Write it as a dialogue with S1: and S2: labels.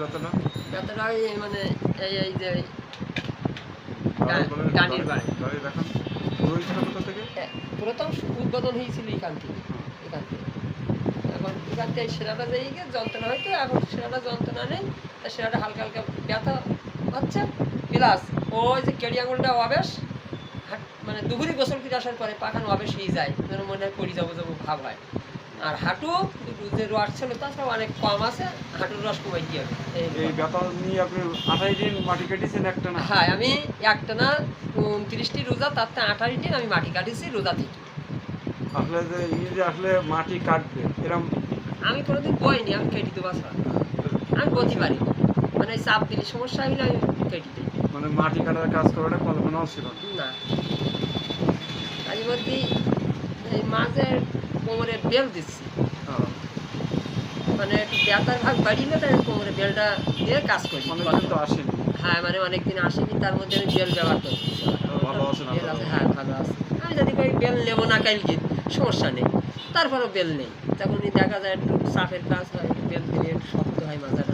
S1: ওই মানে এই এই যে গাড়ির বাড়ি।
S2: গাড়ি দেখান। শুরু হয়েছিল কোথা থেকে?
S1: প্রথম উদ্বোধন হয়েছিল এখান থেকে এখান থেকে। এখন এখান থেকে সেরাটা দিয়ে গিয়ে যন্ত্রণা হয়তো এখন সেরাটা যন্ত্রণা নেই তা সেরাটা হালকা হালকা ব্যথা হচ্ছে প্লাস ওই যে কেড়ি আঙুলটা অবেশ মানে দুপুরে গোসল করে আসার পরে পাখান অবেশ হয়ে যায় মনে হয় পড়ি যাব যাব ভাব হয়। আর হাঁটু যে রস ছিল তাছাড়া অনেক কম আছে হাঁটুর রস কমাই দিয়ে হবে। এই
S2: ব্যথা নিয়ে আপনি আঠাশ দিন মাটি কেটেছেন একটা না?
S1: হ্যাঁ আমি একটা না উনত্রিশটি রোজা তার থেকে আঠাশ দিন আমি মাটি কাটিছি রোজা থেকে।
S2: আসলে যে যে আসলে মাটি কাটবে এরম
S1: আমি কোনোদিন বইনি আমি কেটে দেবো ছাড়া আমি বলতে পারি। মানে চাপ দিলে সমস্যা হলে আমি কেটে দিই।
S2: মানে মাটি কাটার কাজ করাটা কল্পনাও ছিল না।
S1: তাই বলতে এই মাঝে কোমরে বেল দিচ্ছি। মানে একটু ব্যথার ভাগ না তাই কোমরে বেলটা দিয়ে কাজ করি।
S2: অনেকদিন তো আসেনি।
S1: হ্যাঁ মানে অনেকদিন আসেনি তার মধ্যে আমি বেল ব্যবহার করছি? আছে হ্যাঁ ভালো আছে। আমি যদি কই বেল নেব না কালকে সমস্যা নেই। তারপরেও বেল নেই। তখনই দেখা যায় একটু চাপের কাজ হয় একটু বেল দিলে একটু শক্ত হয় মাথাটা।